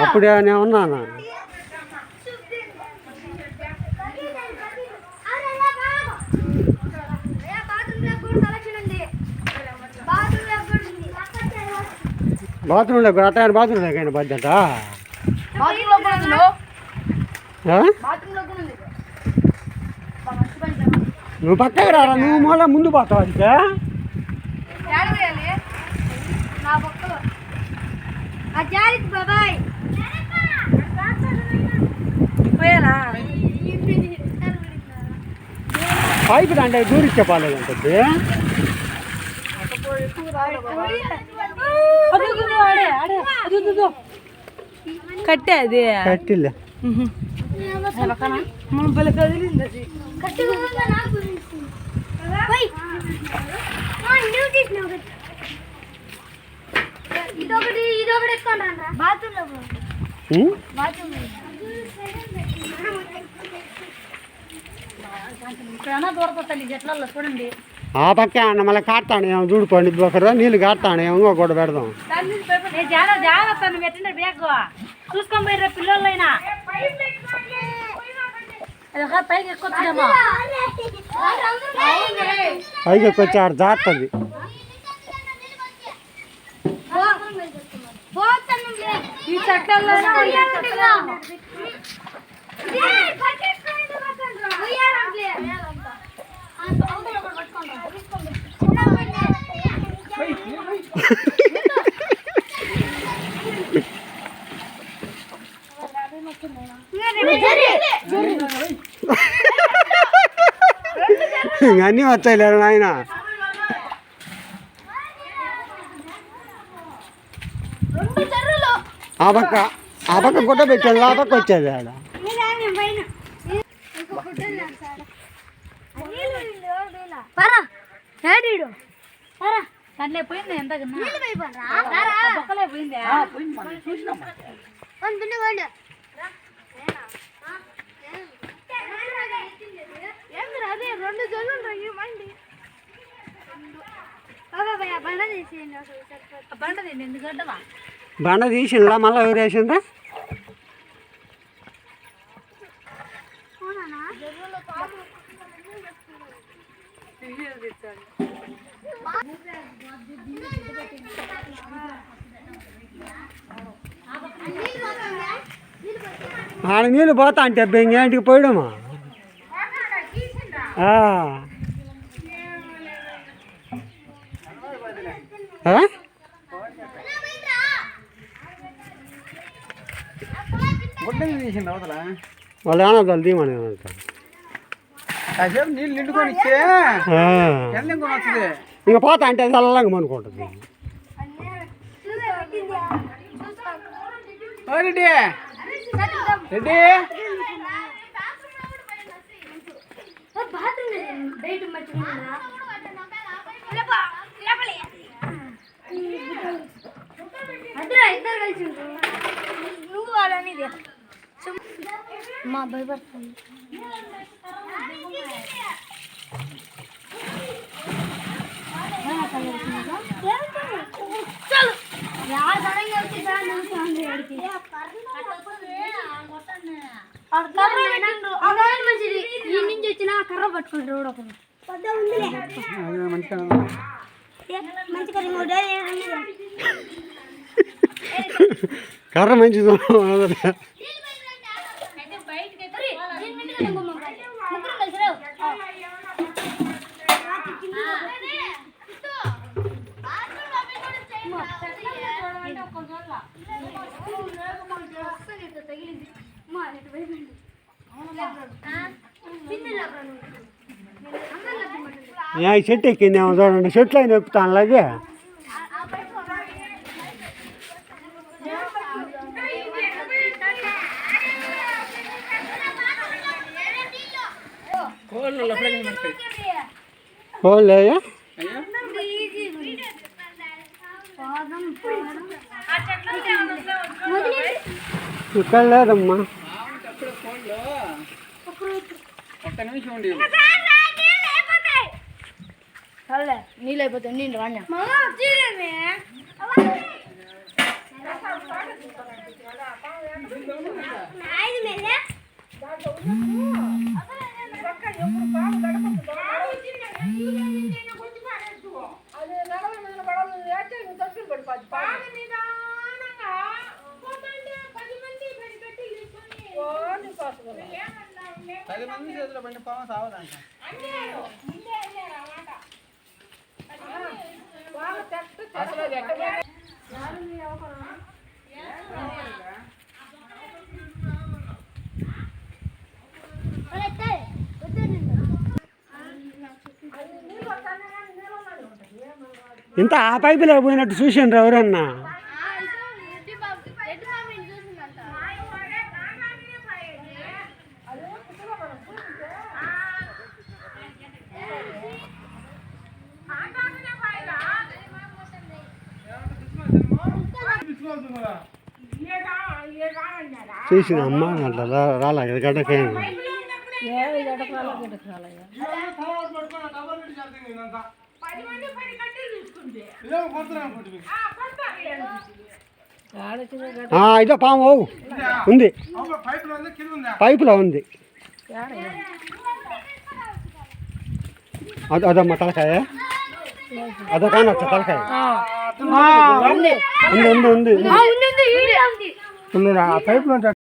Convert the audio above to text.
అప్పుడే నేను ఉన్నాను బాత్రూంలో అట్ట బాత్రూంలో కానీ బద్దట కూడా బాత్రూంలో నువ్వు పక్కకి రారా నువ్వు మళ్ళీ ముందు పోతావు అంతే నా పక్కలో ఆ జారికి బాబాయ్. పోయాలా? పైకి దాంట్లో దూరిచ్చే పాలేదంటే కట్టే అది. కట్టిలే. ఆ పక్క అన్న మళ్ళీ కాడతాను ఏమో చూడుకోండి ఒకరు నీళ్ళు కాడతాను ఏమో కూడా పెడదాం. చూసుకొని పోయిరా పిల్లలైనా పైకి వచ్చి ఆడ జారుతుంది. ఈ చెట్లలో ఇంక అన్నీ వచ్చాయి లేరు నాయన. ఆ పక్క ఆ పక్క గుడ్డ పెట్టేది ఆ పక్క వచ్చేది ఆడ. కన్నే పోయింది ఎంత పక్కలే పోయింది? అదే రెండు జోలు మండి బండ. తీసేయండి. బండ తీయండి ఎందుకు గడ్డవా బండ తీసిండ్రా మళ్ళీ ఎవరేసిండ్రా ఆడ నీళ్ళు పోతా అంటే అబ్బా ఇంకేంటికి పోయడమా ఆ. ఆ? గుడ్డని తీసింది అవతల వాళ్ళు ఏమన్నా తీయమని కాసేపు నీళ్ళు నిండుకొని ఇచ్చే ఎంత ఇంకొని వస్తుంది ఇంకా పోతా అంటే చల్లంగా అనుకుంటుంది ఓ రెడ్డి రెడ్డి బాత్రూమ్ బయట మర్చిపోయిందా అద్దరా ఇద్దరు కలిసి నువ్వు వాళ్ళని మా భయపడుతుంది చలో యార్ సడన్గా వచ్చి దాని నుంచి అందరూ ఎడికి కర్ర పెట్టిండ్రు అదే మంచిది ఈ నుంచి వచ్చిన కర్ర పట్టుకుంటారు చెట్టు ఎక్కిందేమో చూడండి. చెట్లు అయిన ఎక్కుతాను అలాగే. కోళ్ళు ఇక్కడ లేదమ్మా. ఒక్క నిమిషం ఉండి. సరే నీళ్ళు అయిపోతాయి నీళ్ళు వాడినా దాంట్లో పది మంది చేతిలో బండి పాము సావదంట అసలు ఇంత ఆ పైపులో పోయినట్టు చూసిండ్రు ఎవరన్నా? చూసిన అమ్మ అట్లా రాలే ఆ, ఇదో పాము. ఉంది. పైపులో ఉంది అదో అదమ్మా తలకాయ. అదో కానొచ్చా తలకాయ. ఉంది. ఉంది ఉంది ఉంది. ఆ పైప్లో